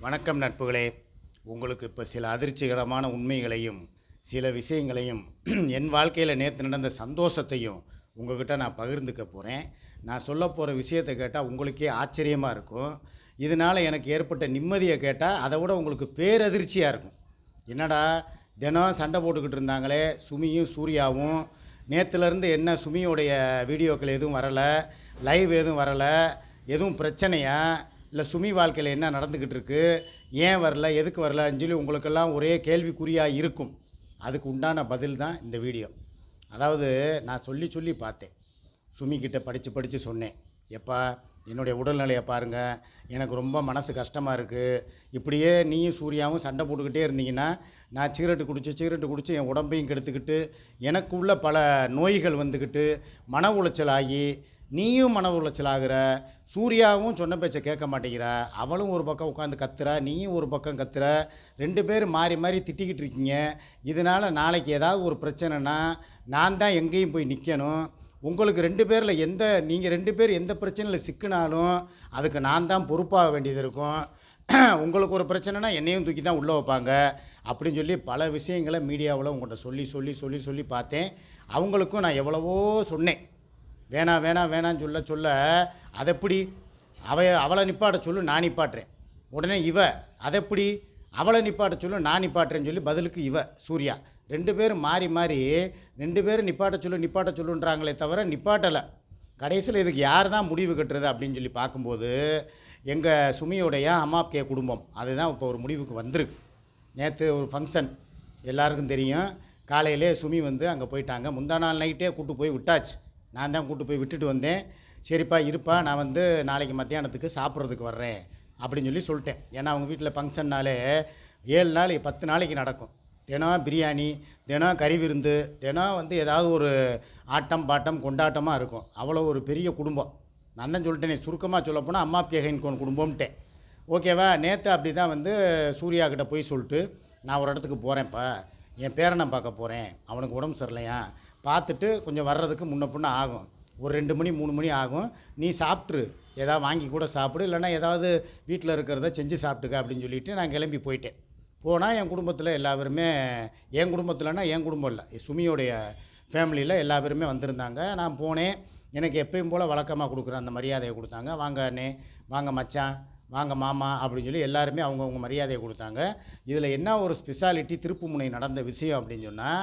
வணக்கம் நட்புகளே. உங்களுக்கு இப்போ சில அதிர்ச்சிகரமான உண்மைகளையும் சில விஷயங்களையும் என் வாழ்க்கையில் நேற்று நடந்த சந்தோஷத்தையும் உங்கள்கிட்ட நான் பகிர்ந்துக்க போகிறேன் நான் சொல்ல போகிற விஷயத்தை கேட்டால் உங்களுக்கே ஆச்சரியமாக இருக்கும். இதனால் எனக்கு ஏற்பட்ட நிம்மதியை கேட்டால் அதை விட உங்களுக்கு பேரதிர்ச்சியாக இருக்கும். என்னடா தினம் சண்டை போட்டுக்கிட்டு இருந்தாங்களே சுமியும் சூர்யாவும். நேற்றுலேருந்து என்ன சுமியோடைய வீடியோக்கள் எதுவும் வரலை லைவ் எதுவும் வரலை எதுவும் பிரச்சனையாக இல்லை சுமி வாழ்க்கையில் என்ன நடந்துக்கிட்டு இருக்கு? ஏன் வரல? எதுக்கு வரலன்னு சொல்லி உங்களுக்கெல்லாம் ஒரே கேள்விக்குறியாக இருக்கும். அதுக்கு உண்டான பதில் தான் இந்த வீடியோ. அதாவது நான் சொல்லி சொல்லி பார்த்தேன். சுமிக்கிட்ட படித்து படித்து சொன்னேன். எப்பா என்னுடைய உடல்நிலையை பாருங்கள் எனக்கு ரொம்ப மனசு கஷ்டமாக இருக்குது இப்படியே நீயும் சூர்யாவும் சண்டை போட்டுக்கிட்டே இருந்தீங்கன்னா நான் சிகரெட்டு குடித்து சிகரெட்டு குடித்து என் உடம்பையும் கெடுத்துக்கிட்டு எனக்குள்ள பல நோய்கள் வந்துக்கிட்டு மன உளைச்சல் ஆகி நீயும் மன உளைச்சல் ஆகுற சூர்யாவும் சொன்ன பேச்சை கேட்க மாட்டேங்கிற அவளும் ஒரு பக்கம் உட்காந்து கத்துறா நீயும் ஒரு பக்கம் கத்துற ரெண்டு பேர் மாறி மாறி திட்டிக்கிட்டு இருக்கீங்க. இதனால் நாளைக்கு ஏதாவது ஒரு பிரச்சனைனா நான் தான் எங்கேயும் போய் நிற்கணும் உங்களுக்கு ரெண்டு பேரில் எந்த நீங்கள் ரெண்டு பேர் எந்த பிரச்சனையில் சிக்கினாலும் அதுக்கு நான் தான் பொறுப்பாக வேண்டியது இருக்கும். உங்களுக்கு ஒரு பிரச்சனைனா என்னையும் தூக்கி தான் உள்ளே வைப்பாங்க. அப்படின்னு சொல்லி பல விஷயங்களை மீடியாவில் உங்கள்கிட்ட சொல்லி சொல்லி சொல்லி சொல்லி பார்த்தேன். அவங்களுக்கும் நான் எவ்வளவோ சொன்னேன். வேணாம் வேணாம் வேணான்னு சொல்ல சொல்ல அதெப்படி? அவ அவளை நிப்பாட்ட சொல்லு நான் நிப்பாட்டுறேன். உடனே இவ அதெப்படி? அவளை நிப்பாட்ட சொல்லு நான் நிப்பாட்டுறேன்னு சொல்லி பதிலுக்கு இவ சூர்யா. ரெண்டு பேரும் மாறி மாறி ரெண்டு பேரும் நிப்பாட்ட சொல்லு நிப்பாட்ட சொல்லுன்றாங்களே தவிர நிப்பாட்டலை. கடைசியில் இதுக்கு யார் தான் முடிவு கட்டுறது அப்படின்னு சொல்லி பார்க்கும்போது எங்கள் சுமியோடைய அம்மாக்கே குடும்பம் அதுதான் இப்போ ஒரு முடிவுக்கு வந்திருக்கு. நேற்று ஒரு ஃபங்க்ஷன் எல்லாருக்கும் தெரியும். காலையிலே சுமி வந்து அங்கே போயிட்டாங்க. முந்தா நாள் நைட்டே கூப்பிட்டு போய் விட்டாச்சு. நான் தான் கூப்பிட்டு போய் விட்டுட்டு வந்தேன். சரிப்பா இருப்பா நான் வந்து நாளைக்கு மத்தியானத்துக்கு சாப்பிட்றதுக்கு வர்றேன் அப்படின்னு சொல்லி சொல்லிட்டேன். ஏன்னா அவங்க வீட்டில் ஃபங்க்ஷன்னாலே ஏழு நாள் பத்து நாளைக்கு நடக்கும். தினம் பிரியாணி தினம் கறி விருந்து தினம் வந்து ஏதாவது ஒரு ஆட்டம் பாட்டம் கொண்டாட்டமாக இருக்கும். அவ்வளோ ஒரு பெரிய குடும்பம். நான் தான் சொல்லிட்டேனே சுருக்கமாக சொல்லப்போனால் அம்மா கேகைன் குடும்பம்ட்டேன். ஓகேவா? நேற்று அப்படி தான் வந்து சூர்யா கிட்டே போய் சொல்லிட்டு நான் ஒரு இடத்துக்கு போகிறேன்ப்பா என் பேரனை பார்க்க போகிறேன் அவனுக்கு உடம்பு சரியில்லையா? பார்த்துட்டு கொஞ்சம் வர்றதுக்கு முன்ன பின்ன ஆகும். ஒரு ரெண்டு மணி மூணு மணி ஆகும். நீ சாப்பிட்ரு. ஏதாவது வாங்கி கூட சாப்பிடு. இல்லைன்னா ஏதாவது வீட்டில் இருக்கிறத செஞ்சு சாப்பிட்டுக்க அப்படின்னு சொல்லிட்டு நான் கிளம்பி போயிட்டேன். போனால் என் குடும்பத்தில் எல்லா பேருமே என் குடும்பத்தில்னா என் குடும்பம் இல்லை. சுமியோடைய ஃபேமிலியில் எல்லா பேருமே வந்திருந்தாங்க. நான் போனேன். எனக்கு எப்பயும் போல் வழக்கமாக கொடுக்குற அந்த மரியாதையை கொடுத்தாங்க. வாங்க அண்ணே வாங்க மச்சான் வாங்க மாமா அப்படின்னு சொல்லி எல்லாருமே அவங்கவுங்க மரியாதையை கொடுத்தாங்க. இதில் என்ன ஒரு ஸ்பெஷாலிட்டி திருப்புமுனை நடந்த விஷயம் அப்படின்னு சொன்னால்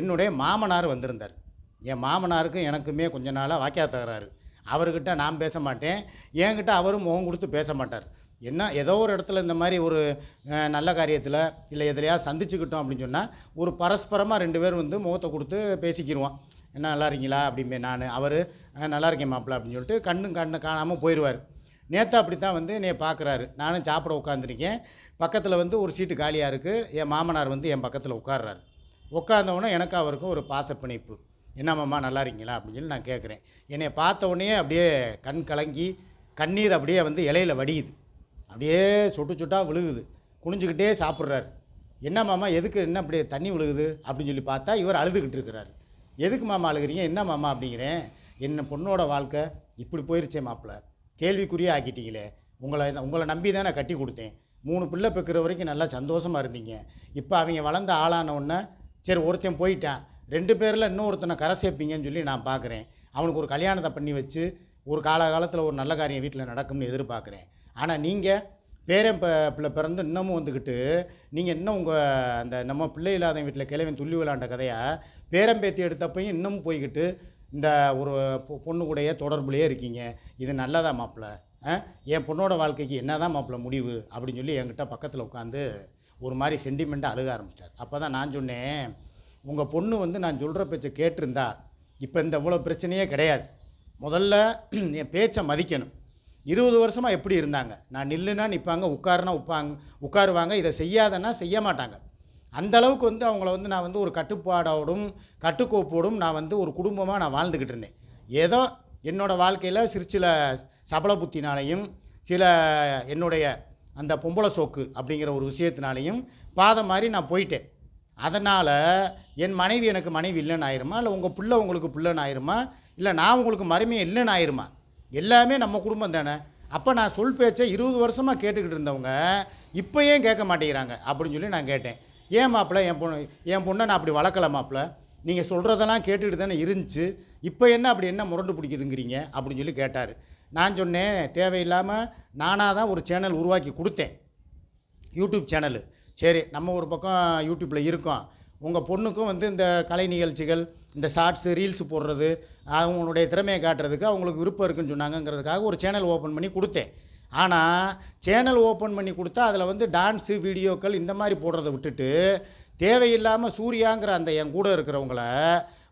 என்னுடைய மாமனார் வந்திருந்தார். என் மாமனாருக்கும் எனக்குமே கொஞ்ச நாளாக வாக்கியா தகராறு அவர்கிட்ட நான் பேச மாட்டேன். என்கிட்ட அவரும் முகம் கொடுத்து பேச மாட்டார். என்ன ஏதோ ஒரு இடத்துல இந்த மாதிரி ஒரு நல்ல காரியத்தில் இல்லை எதுலையாவது சந்திச்சுக்கிட்டோம் அப்படின்னு சொன்னால் ஒரு பரஸ்பரமாக ரெண்டு பேரும் வந்து முகத்தை கொடுத்து பேசிக்கிடுவோம் என்ன நல்லா இருக்கீங்களா? அப்படிம்பே நான். அவர் நல்லா இருக்கேன் மாப்பிள்ள அப்படின்னு சொல்லிட்டு கண்ணும் கண்ணு காணாமல் போயிடுவார் நேற்று அப்படி தான் வந்து என்னை பார்க்குறாரு நானும் சாப்பிட உட்காந்துருக்கேன் பக்கத்தில் வந்து ஒரு சீட்டு காலியாக இருக்குது என் மாமனார் வந்து என் பக்கத்தில் உட்கார்றாரு. உட்கார்ந்தவொடனே எனக்கு அவருக்கும் ஒரு பாச பிணைப்பு நல்லா இருக்கீங்களா? அப்படின்னு சொல்லி நான் கேட்குறேன் என்னை பார்த்த உடனே அப்படியே கண் கலங்கி கண்ணீர் அப்படியே வந்து இலையில வடியுது. அப்படியே சொட்டு சொட்டாக விழுகுது. குனிஞ்சுக்கிட்டே சாப்பிட்றாரு. என்ன மாமா எதுக்கு என்ன அப்படியே தண்ணி விழுகுது? அப்படின்னு சொல்லி பார்த்தா இவர் அழுதுகிட்டு இருக்கிறார். எதுக்கு மாமா அழுகிறீங்க? என்ன மாமா அப்படிங்கிறேன். என்ன பொண்ணோட வாழ்க்கை இப்படி போயிருச்சே மாப்பிள்ள கேள்விக்குறியே ஆக்கிட்டீங்களே. உங்களை உங்களை நம்பி தான் நான் கட்டி கொடுத்தேன். மூணு பிள்ளை பெக்கிற வரைக்கும் நல்லா சந்தோஷமாக இருந்தீங்க. இப்போ அவங்க வளர்ந்த ஆளான உடனே சரி ஒருத்தன் போயிட்டான். ரெண்டு பேரில் இன்னொருத்தனை கரை சேர்ப்பீங்கன்னு சொல்லி நான் பார்க்குறேன் அவனுக்கு ஒரு கல்யாணத்தை பண்ணி வச்சு ஒரு காலகாலத்தில் ஒரு நல்ல காரியம் வீட்டில் நடக்கும்னு எதிர்பார்க்குறேன். ஆனால் நீங்கள் பேரன் ப பிள்ளை பிறந்து இன்னமும் வந்துக்கிட்டு நீங்கள் இன்னும் உங்கள் அந்த நம்ம பிள்ளை இல்லாத வீட்டில் கிழவன் துள்ளி விளாண்ட கதையை பேரம்பேத்தி எடுத்தப்பையும் இன்னமும் போய்கிட்டு இந்த ஒரு பொ- பொண்ணு கூடைய தொடர்புலையே இருக்கீங்க. இது நல்லதா மாப்பிள்ள? என் பொண்ணோட வாழ்க்கைக்கு என்னதான் மாப்பிள்ள முடிவு? அப்படின்னு சொல்லி என்கிட்ட பக்கத்தில் உட்காந்து ஒரு மாதிரி சென்டிமெண்ட்டாக அழுக ஆரம்பிச்சிட்டார் அப்போ தான் நான் சொன்னேன் உங்கள் பொண்ணு வந்து நான் சொல்கிற பேச்சை கேட்டிருந்தா இப்போ இந்த இவ்வளோ பிரச்சனையே கிடையாது. முதல்ல என் பேச்சை மதிக்கணும். இருபது வருஷமாக எப்படி இருந்தாங்க? நான் நில்லுனா நிற்பாங்க உட்காருனா உட்பாங்க உட்காருவாங்க இதை செய்யாதன்னா செய்ய மாட்டாங்க. அந்த அளவுக்கு வந்து அவங்கள வந்து நான் வந்து ஒரு கட்டுப்பாடோடும் கட்டுக்கோப்போடும் நான் வந்து ஒரு குடும்பமாக நான் வாழ்ந்துக்கிட்டு இருந்தேன். ஏதோ என்னோடய வாழ்க்கையில் சிறு சில சபல புத்தினாலையும் சில என்னுடைய அந்த பொம்பளை சோக்கு அப்படிங்கிற ஒரு விஷயத்தினாலையும் பாதம் மாதிரி நான் போயிட்டேன். அதனால் என் மனைவி எனக்கு மனைவி இல்லைன்னு ஆயிருமா? இல்லை உங்கள் பிள்ளை உங்களுக்கு பிள்ளைன்னு ஆயிருமா? இல்லை நான் உங்களுக்கு மருமையை இல்லைன்னு ஆயிருமா? எல்லாமே நம்ம குடும்பம் தானே. அப்போ நான் சொல் பேச்சை இருபது வருஷமாக கேட்டுக்கிட்டு இருந்தவங்க இப்போ ஏன் கேட்க மாட்டேங்கிறாங்க? அப்படின்னு சொல்லி நான் கேட்டேன். ஏன் மாப்பிள்ள என் பொண்ணு என் பொண்ணை நான் அப்படி வளர்க்கல மாப்பிள்ள நீங்கள் சொல்கிறதெல்லாம் கேட்டுக்கிட்டு தானே இருந்துச்சு. இப்போ என்ன அப்படி என்ன முரண்டு பிடிக்குதுங்கிறீங்க? அப்படின்னு சொல்லி கேட்டார். நான் சொன்னேன் தேவையில்லாமல் நானாக தான் ஒரு சேனல் உருவாக்கி கொடுத்தேன். YouTube channel. சரி நம்ம ஒரு பக்கம் யூடியூப்பில் இருக்கோம். உங்கள் பொண்ணுக்கும் வந்து இந்த கலை நிகழ்ச்சிகள் இந்த ஷார்ட்ஸு ரீல்ஸ் போடுறது அவங்களுடைய திறமையை காட்டுறதுக்கு அவங்களுக்கு விருப்பம் இருக்குன்னு சொன்னாங்கங்கிறதுக்காக ஒரு சேனல் ஓப்பன் பண்ணி கொடுத்தேன். ஆனால் சேனல் ஓப்பன் பண்ணி கொடுத்தா அதில் வந்து டான்ஸு வீடியோக்கள் இந்த மாதிரி போடுறத விட்டுட்டு தேவையில்லாமல் சூர்யாங்கிற அந்த என் கூட இருக்கிறவங்கள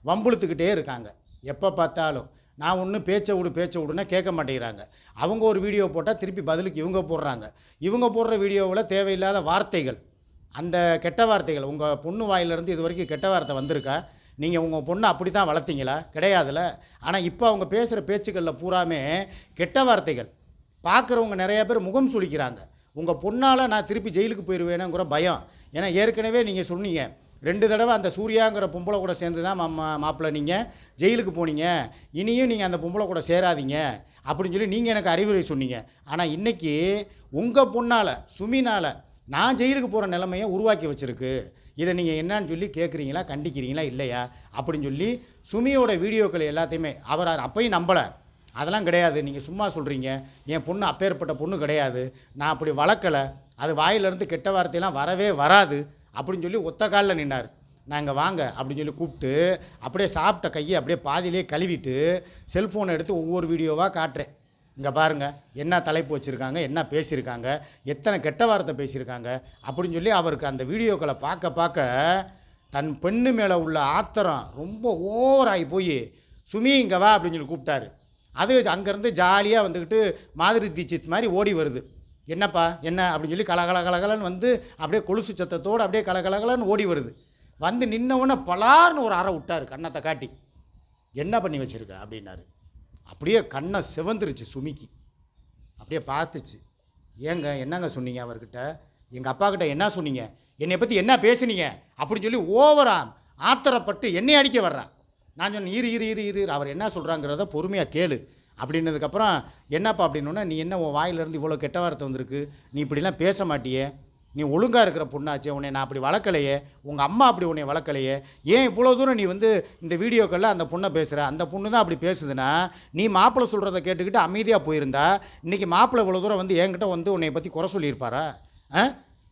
வம்புழுத்துக்கிட்டே இருக்காங்க. எப்போ பார்த்தாலும். நான் ஒன்று பேச்சை விடு பேச்சை விடுன்னா கேட்க மாட்டேங்கிறாங்க. அவங்க ஒரு வீடியோ போட்டால் திருப்பி பதிலுக்கு இவங்க போடுறாங்க. இவங்க போடுற வீடியோவில் தேவையில்லாத வார்த்தைகள். அந்த கெட்ட வார்த்தைகள் உங்கள் பொண்ணு வாயிலிருந்து இது வரைக்கும் கெட்ட வார்த்தை வந்திருக்கா? நீங்கள் உங்கள் பொண்ணை அப்படி தான் வளர்த்தீங்களா? கிடையாதுல. ஆனால் இப்போ அவங்க பேசுகிற பேச்சுக்களில் பூராமே கெட்ட வார்த்தைகள். பார்க்குறவங்க நிறைய பேர் முகம் சுளிக்கிறாங்க. உங்கள் பொண்ணால் நான் திருப்பி ஜெயிலுக்கு போயிடுவேனுங்கிற பயம். ஏன்னா ஏற்கனவே நீங்கள் சொன்னீங்க ரெண்டு தடவை அந்த சூர்யாங்கிற பொம்பளை கூட சேர்ந்து தான் மாமா மாப்பிள்ளை நீங்கள் ஜெயிலுக்கு போனீங்க. இனியும் நீங்கள் அந்த பொம்பளை கூட சேராதீங்க அப்படின்னு சொல்லி நீங்கள் எனக்கு அறிவுரை சொன்னீங்க. ஆனால் இன்றைக்கி உங்கள் பொண்ணால் சுமினால் நான் ஜெயிலுக்கு போகிற நிலைமையை உருவாக்கி வச்சுருக்கு. இதை நீங்கள் என்னன்னு சொல்லி கேட்குறீங்களா கண்டிக்கிறீங்களா இல்லையா அப்படின்னு சொல்லி சுமியோட வீடியோக்கள் எல்லாத்தையுமே அவர் அப்பையும் நம்பலை. அதெல்லாம் கிடையாது. நீங்கள் சும்மா சொல்கிறீங்க என் பொண்ணு அப்பேற்பட்ட பொண்ணு கிடையாது. நான் அப்படி வளர்க்கலை. அது வாயிலிருந்து கெட்ட வார்த்தையெல்லாம் வரவே வராது. அப்படின்னு சொல்லி ஒத்த காலில் நின்னார். நாங்கள் வாங்க அப்படின்னு சொல்லி கூப்பிட்டு அப்படியே சாப்பிட்ட கையை அப்படியே பாதியிலே கழுவிட்டு செல்ஃபோனை எடுத்து ஒவ்வொரு வீடியோவாக காட்டுறேன். இங்கே பாருங்கள் என்ன தலைப்பு வச்சுருக்காங்க என்ன பேசியிருக்காங்க எத்தனை கெட்ட வார்த்தை பேசியிருக்காங்க அப்படின்னு சொல்லி அவருக்கு அந்த வீடியோக்களை பார்க்க பார்க்க தன் பெண்ணு மேலே உள்ள ஆத்திரம் ரொம்ப ஓவராகி போய் சுமி இங்கே வா அப்படின்னு சொல்லி கூப்பிட்டாரு. அது அங்கேருந்து ஜாலியாக வந்துக்கிட்டு மாதிரி தீட்சித் மாதிரி ஓடி வருது. என்னப்பா என்ன? அப்படின்னு சொல்லி கலகலகலகலன்னு வந்து அப்படியே கொலுசு சத்தத்தோடு அப்படியே கலகலகலன்னு ஓடி வருது. வந்து நின்னவுடனே பலார்னு ஒரு அறை விட்டார் கண்ணத்தை காட்டி. என்ன பண்ணி வச்சுருக்க? அப்படின்னாரு. அப்படியே கண்ணை சிவந்துருச்சு சுமிக்கு. அப்படியே பார்த்துச்சு. ஏங்க என்னங்க சொன்னீங்க அவர்கிட்ட? எங்கள் அப்பா கிட்ட என்ன சொன்னீங்க? என்னை பற்றி என்ன பேசுனீங்க? அப்படின்னு சொல்லி ஓவரா ஆத்திரப்பட்டு என்னை அடிக்க வர்றான் நான் சொன்னேன் இரு இரு இரு இரு அவர் என்ன சொல்கிறாங்கிறத பொறுமையாக கேளு. அப்படின்னதுக்கப்புறம் என்னப்பா அப்படின்னோன்னா நீ என்ன உன் வாயிலிருந்து இவ்வளோ கெட்ட வார்த்தை வந்திருக்கு? நீ இப்படிலாம் பேச மாட்டியே? நீ ஒழுங்காக இருக்கிற பொண்ணாச்சே? உன்னை நான் அப்படி வளர்க்கலையே? உங்கள் அம்மா அப்படி உன்னை வளர்க்கலையே? ஏன் இவ்வளோ தூரம் நீ வந்து இந்த வீடியோக்களில் அந்த பொண்ணை பேசுகிற அந்த பொண்ணு தான் அப்படி பேசுதுன்னா நீ மாப்பிள்ளை சொல்கிறத கேட்டுக்கிட்டு அமைதியாக போயிருந்தா இன்றைக்கி மாப்பிள்ளை இவ்வளோ தூரம் வந்து என்கிட்ட வந்து உன்னை பற்றி குறை சொல்லியிருப்பாரா? ஆ?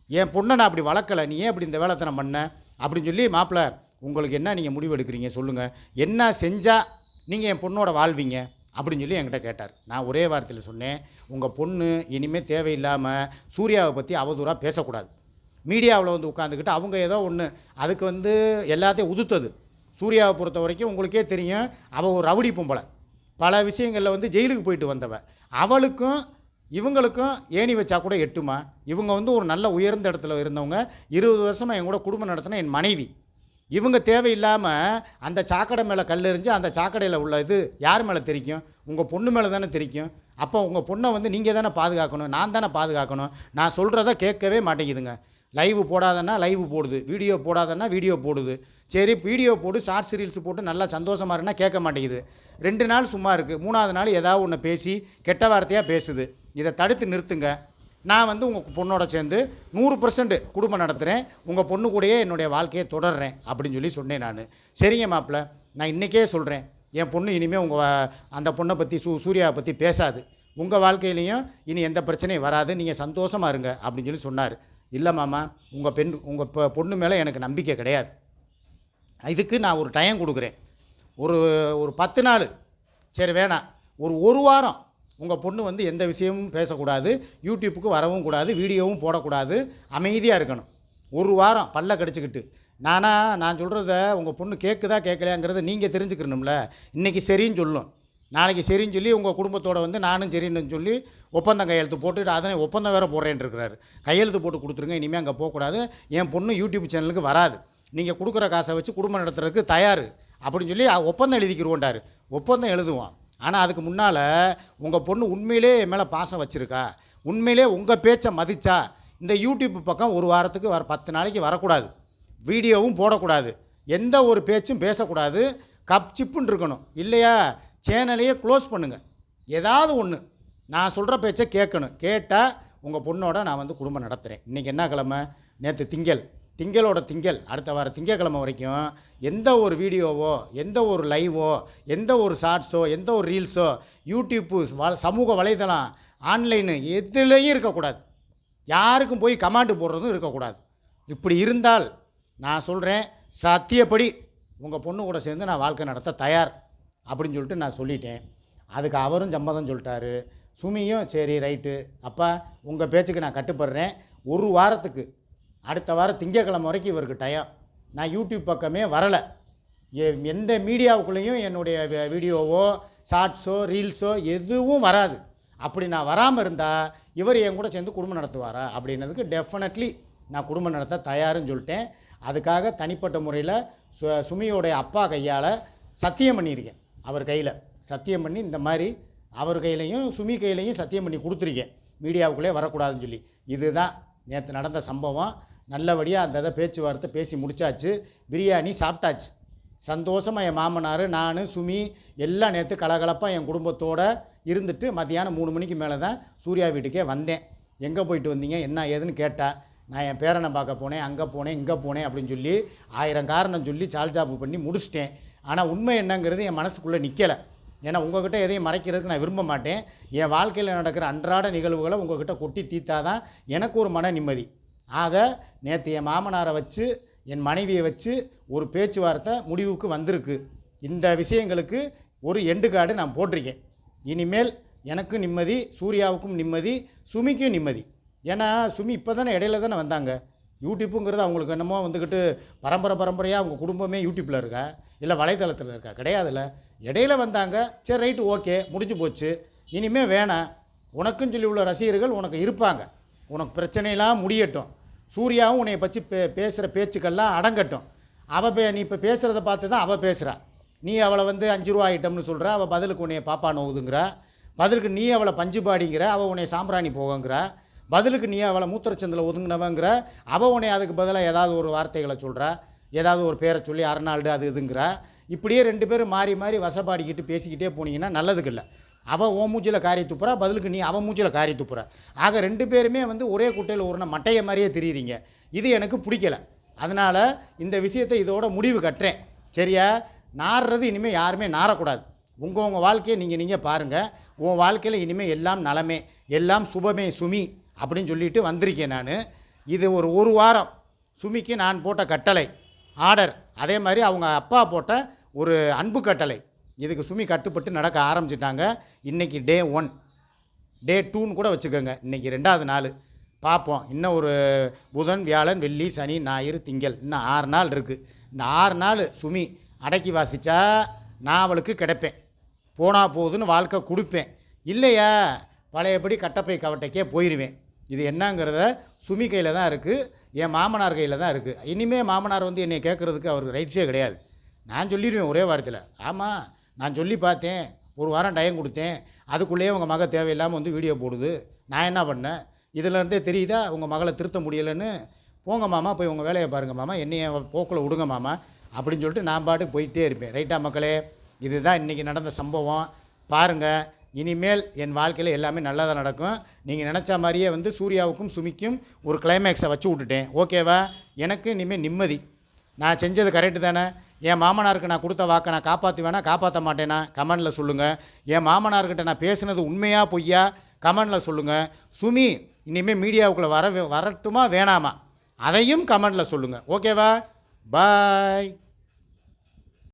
என் பொண்ணை நான் அப்படி வளர்க்கலை. நீ ஏன் அப்படி இந்த வேலைத்தனம் பண்ண? அப்படின்னு சொல்லி மாப்பிள்ளை உங்களுக்கு என்ன நீங்கள் முடிவு எடுக்கிறீங்க? சொல்லுங்கள் என்ன செஞ்சால் நீங்கள் என் பொண்ணோட வாழ்வீங்க? அப்படின்னு சொல்லி என்கிட்ட கேட்டார். நான் ஒரே வார்த்தையில் சொன்னேன் உங்கள் பொண்ணு இனிமேல் தேவையில்லாமல் சூர்யாவை பற்றி அவதூறாக பேசக்கூடாது. மீடியாவில் வந்து உட்காந்துக்கிட்டு அவங்க ஏதோ ஒன்று அதுக்கு வந்து எல்லாத்தையும் உதுத்தது. சூர்யாவை பொறுத்த வரைக்கும் உங்களுக்கே தெரியும் அவள் ஒரு ரவுடி பொம்பளை. பல விஷயங்களில் வந்து ஜெயிலுக்கு போயிட்டு வந்தவ. அவளுக்கும் இவங்களுக்கும் ஏணி வச்சா கூட எட்டுமா? இவங்க வந்து ஒரு நல்ல உயர்ந்த இடத்துல இருந்தவங்க. இருபது வருஷமாக என் கூட குடும்பம் நடத்தின என் மனைவி. இவங்க தேவையில்லாமல் அந்த சாக்கடை மேலே கல் எறிஞ்சு அந்த சாக்கடையில் உள்ள இது யார் மேலே தெரிக்கும்? உங்கள் பொண்ணு மேலே தானே தெரிக்கும். அப்போ உங்கள் பொண்ணை வந்து நீங்கள் தானே பாதுகாக்கணும் நான் தானே பாதுகாக்கணும். நான் சொல்கிறத கேட்கவே மாட்டேங்குதுங்க. லைவ் போடாதன்னா லைவ் போடுது வீடியோ போடாதன்னா வீடியோ போடுது. சரி வீடியோ போட்டு ஷார்ட்ஸ் ரீல்ஸ் போட்டு நல்லா சந்தோஷமாக இருக்குன்னா கேட்க மாட்டேங்குது. ரெண்டு நாள் சும்மா இருக்குது மூணாவது நாள் ஏதாவது ஒன்று பேசி கெட்ட வார்த்தையாக பேசுது. இதை தடுத்து நிறுத்துங்க. நான் வந்து உங்கள் பொண்ணோட சேர்ந்து நூறு பர்சன்ட் குடும்பம் நடத்துகிறேன் உங்கள் பொண்ணு கூடயே என்னுடைய வாழ்க்கையை தொடர்றேன் அப்படின்னு சொல்லி சொன்னேன் நான். சரிங்க மாப்பிள்ள நான் இன்றைக்கே சொல்கிறேன் என் பொண்ணு இனிமேல் உங்கள் அந்த பொண்ணை பற்றி சூ சூர்யாவை பற்றி பேசாது. உங்கள் வாழ்க்கையிலையும் இனி எந்த பிரச்சனையும் வராது. நீங்கள் சந்தோஷமாக இருங்க அப்படின்னு சொல்லி சொன்னார். இல்லை மாமா உங்கள் பெண் உங்கள் இப்போ பொண்ணு மேலே எனக்கு நம்பிக்கை கிடையாது. இதுக்கு நான் ஒரு டைம் கொடுக்குறேன். ஒரு ஒரு பத்து நாள். சரி வேணாம். ஒரு ஒரு வாரம் உங்கள் பொண்ணு வந்து எந்த விஷயமும் பேசக்கூடாது யூடியூப்புக்கு வரவும் கூடாது வீடியோவும் போடக்கூடாது அமைதியாக இருக்கணும். ஒரு வாரம் பல்ல கடிச்சிக்கிட்டு. நானா நான் சொல்கிறத உங்கள் பொண்ணு கேட்குதா கேட்கலையாங்கிறத நீங்கள் தெரிஞ்சுக்கணும்ல. இன்றைக்கி சரின்னு சொல்லும். நாளைக்கு சரின்னு சொல்லி உங்கள் குடும்பத்தோட வந்து நானும் சரின்னு சொல்லி ஒப்பந்தம் கையெழுத்து போட்டுட்டு அதனை ஒப்பந்தம் வேறு போடுறேன்ருக்கிறாரு. கையெழுத்து போட்டு கொடுத்துருங்க இனிமேல் அங்கே போகக்கூடாது. என் பொண்ணு யூடியூப் சேனலுக்கு வராது. நீங்கள் கொடுக்குற காசை வச்சு குடும்பம் நடத்துறதுக்கு தயார். அப்படின்னு சொல்லி ஒப்பந்தம் எழுதிக்கிருவோண்டார் ஒப்பந்தம் எழுதுவோம். ஆனால் அதுக்கு முன்னால் உங்கள் பொண்ணு உண்மையிலே என் மேலே பாசம் வச்சுருக்கா? உண்மையிலே உங்கள் பேச்சை மதித்தா இந்த யூடியூப் பக்கம் ஒரு வாரத்துக்கு வர பத்து நாளைக்கு வரக்கூடாது. வீடியோவும் போடக்கூடாது. எந்த ஒரு பேச்சும் பேசக்கூடாது. கப் சிப்புன்னு இருக்கணும். இல்லையா? சேனலையே க்ளோஸ் பண்ணுங்கள் ஏதாவது ஒன்று நான் சொல்கிற பேச்சை கேட்கணும். கேட்டால் உங்கள் பொண்ணோட நான் வந்து குடும்பம் நடத்துகிறேன் இன்றைக்கி என்ன கிழமை? நேற்று திங்கள். திங்களோட திங்கள் அடுத்த வார திங்கக்கிழமை வரைக்கும் எந்த ஒரு வீடியோவோ எந்த ஒரு லைவோ எந்த ஒரு ஷார்ட்ஸோ எந்த ஒரு ரீல்ஸோ யூடியூப்பு வ சமூக வலைதளம் ஆன்லைனு எதுலேயும் இருக்கக்கூடாது. யாருக்கும் போய் கமாண்டு போடுறதும் இருக்கக்கூடாது. இப்படி இருந்தால் நான் சொல்கிறேன் சத்தியப்படி உங்கள் பொண்ணு கூட சேர்ந்து நான் வாழ்க்கை நடத்த தயார் அப்படின்னு சொல்லிட்டு நான் சொல்லிட்டேன். அதுக்கு அவரும் சம்மதம் சொல்லிட்டாரு. சுமியும் சரி ரைட்டு. அப்பா உங்கள் பேச்சுக்கு நான் கட்டுப்படுறேன். ஒரு வாரத்துக்கு அடுத்த வாரம் திங்கக்கிழமை வரைக்கும் இவருக்கு டயம் நான் யூடியூப் பக்கமே வரலை. எந்த மீடியாவுக்குள்ளேயும் என்னுடைய வீடியோவோ ஷார்ட்ஸோ ரீல்ஸோ எதுவும் வராது. அப்படி நான் வராமல் இருந்தால் இவர் என் கூட சேர்ந்து குடும்பம் நடத்துவாரா அப்படின்னதுக்கு டெஃபினெட்லி நான் குடும்பம் நடத்த தயாருன்னு சொல்லிட்டேன். அதுக்காக தனிப்பட்ட முறையில் சு சுமியோடைய அப்பா கையால் சத்தியம் பண்ணியிருக்கேன். அவர் கையில் சத்தியம் பண்ணி இந்த மாதிரி அவர் கையிலையும் சுமி கையிலையும் சத்தியம் பண்ணி கொடுத்துருக்கேன். மீடியாவுக்குள்ளே வரக்கூடாதுன்னு சொல்லி. இதுதான் நேற்று நடந்த சம்பவம். நல்லபடியாக அந்த இதை பேச்சுவார்த்தை பேசி முடிச்சாச்சு. பிரியாணி சாப்பிட்டாச்சு. சந்தோஷமாக என் மாமனார் நான் சுமி எல்லாம் நேற்று கலகலப்பாக என் குடும்பத்தோடு இருந்துட்டு மத்தியானம் மூணு மணிக்கு மேலே தான் சூர்யா வீட்டுக்கே வந்தேன். எங்கே போயிட்டு வந்தீங்க? என்ன ஏதுன்னு கேட்டா நான் என் பேரனை பார்க்க போனேன் அங்கே போனேன் இங்கே போனேன் அப்படின்னு சொல்லி ஆயிரம் காரணம் சொல்லி சால்ஜாப்பு பண்ணி முடிச்சிட்டேன். ஆனால் உண்மை என்னங்கிறது என் மனசுக்குள்ளே நிற்கலை ஏன்னா உங்ககிட்ட எதையும் மறைக்கிறதுக்கு நான் விரும்ப மாட்டேன். என் வாழ்க்கையில் நடக்கிற அன்றாட நிகழ்வுகளை உங்ககிட்ட கொட்டி தீர்த்தாதான் எனக்கு ஒரு மன நிம்மதி. ஆக நேற்று என் மாமனாரை வச்சு என் மனைவியை வச்சு ஒரு பேச்சுவார்த்தை முடிவுக்கு வந்திருக்கு. இந்த விஷயங்களுக்கு ஒரு எண்டு கார்டு நான் போட்டிருக்கேன். இனிமேல் எனக்கும் நிம்மதி சூர்யாவுக்கும் நிம்மதி சுமிக்கும் நிம்மதி. ஏன்னா சுமி இப்போ தானே இடையில தானே வந்தாங்க. யூடியூப்புங்கிறது அவங்களுக்கு என்னமோ வந்துக்கிட்டு பரம்பரை பரம்பரையாக அவங்க குடும்பமே யூடியூப்பில் இருக்கா? இல்லை வலைத்தளத்தில் இருக்கா? கிடையாதுல்ல. இடையில வந்தாங்க. சரி ரைட்டு ஓகே முடிஞ்சு போச்சு. இனிமேல் வேணாம். உனக்குன்னு சொல்லி உள்ள ரசிகர்கள் உனக்கு இருப்பாங்க. உனக்கு பிரச்சனையெல்லாம் முடியட்டும். சூர்யாவும் உன்னை பற்றி பே பேசுகிற பேச்சுக்கெல்லாம் அடங்கட்டும். அவள் பே நீ இப்போ பேசுகிறத பார்த்து தான் அவள் பேசுகிறா நீ அவளை வந்து அஞ்சு ரூபா ஐட்டம்னு சொல்கிற அவள் பதிலுக்கு உன்னைய பாப்பா நோகுதுங்கிற பதிலுக்கு நீ அவளை பஞ்சு பாடிங்கிற அவள் உன்னை சாம்பிராணி போகங்கிற. பதிலுக்கு நீ அவளை மூத்திரச்சந்தில் ஒதுங்கினவங்கிற. அவள் உன்னை அதுக்கு பதிலாக ஏதாவது ஒரு வார்த்தைகளை சொல்கிறா ஏதாவது ஒரு பேரை சொல்லி அரைநாள்டு அது இதுங்கிற. இப்படியே ரெண்டு பேரும் மாறி மாறி வசப்பாடிக்கிட்டு பேசிக்கிட்டே போனீங்கன்னா நல்லதுக்கு இல்லை. அவள் ஓ மூச்சில் காரி துப்புறா பதிலுக்கு நீ அவன் மூச்சில் காரி துப்புற. ஆக ரெண்டு பேருமே வந்து ஒரே குட்டையில் ஒரு மட்டையை மாதிரியே தெரியுறீங்க. இது எனக்கு பிடிக்கல. அதனால் இந்த விஷயத்தை இதோட முடிவு கட்டுறேன். சரியா? நாடுறது இனிமேல் யாருமே நாரக்கூடாது உங்கள் உங்கள் வாழ்க்கையை நீங்கள் நீங்கள் பாருங்கள் உன் வாழ்க்கையில் இனிமேல் எல்லாம் நலமே எல்லாம் சுபமே சுமி அப்படின்னு சொல்லிட்டு வந்திருக்கேன் நான். இது ஒரு ஒரு வாரம் சுமிக்கு நான் போட்ட கட்டளை. ஆர்டர். அதே மாதிரி அவங்க அப்பா போட்ட ஒரு அன்பு கட்டளை. இதுக்கு சுமி கட்டுப்பட்டு நடக்க ஆரம்பிச்சிட்டாங்க. இன்றைக்கி டே ஒன். டே டூன்னு கூட வச்சுக்கோங்க. இன்றைக்கி ரெண்டாவது நாள். பார்ப்போம். இன்னும் ஒரு புதன் வியாழன் வெள்ளி சனி ஞாயிறு திங்கள். இன்னும் ஆறு நாள் இருக்குது இந்த ஆறு நாள் சுமி அடக்கி வாசித்தா நான் அவளுக்கு கிடைப்பேன். போனால் போகுதுன்னு வாழ்க்கை கொடுப்பேன். இல்லையா? பழையபடி கட்டப்பை கவட்டைக்கே போயிடுவேன் இது என்னங்கிறத சுமி கையில் தான் இருக்குது என் மாமனார் கையில் தான் இருக்குது இனிமேல் மாமனார் வந்து என்னை கேட்குறதுக்கு அவருக்கு ரைட்ஸே கிடையாது. நான் சொல்லிடுவேன் ஒரே வாரத்தில் ஆமாம் நான் சொல்லி பார்த்தேன் ஒரு வாரம் டைம் கொடுத்தேன் அதுக்குள்ளேயே உங்கள் மக தேவையில்லாமல் வந்து வீடியோ போடுது. நான் என்ன பண்ணேன்? இதிலேருந்தே தெரியுதா? உங்கள் மகளை திருத்த முடியலைன்னு? போங்க மாமா போய் உங்கள் வேலையை பாருங்கள் மாமா என்னைய போக்கில் விடுங்க மாமா அப்படின்னு சொல்லிட்டு நான் பாட்டுக்கு போயிட்டே இருப்பேன். ரைட்டா மக்களே? இதுதான் இன்றைக்கி நடந்த சம்பவம். பாருங்கள் இனிமேல் என் வாழ்க்கையில் எல்லாமே நல்லதாக நடக்கும். நீங்கள் நினச்ச மாதிரியே வந்து சூர்யாவுக்கும் சுமிக்கும் ஒரு கிளைமேக்ஸை வச்சு விட்டுட்டேன். ஓகேவா எனக்கு இனிமேல் நிம்மதி. நான் செஞ்சது கரெக்டு தானே? என் மாமனாருக்கு நான் கொடுத்த வாக்கை நான் காப்பாற்றுவேனா காப்பாற்ற மாட்டேனா? கமெண்டில் சொல்லுங்கள் என் மாமனார்கிட்ட நான் பேசுனது உண்மையாக பொய்யா? கமெண்டில் சொல்லுங்கள் சுமி இனிமேல் மீடியாவுக்குள்ளே வர வரட்டுமா வேணாமா? அதையும் கமெண்டில் சொல்லுங்கள் ஓகேவா? பாய்.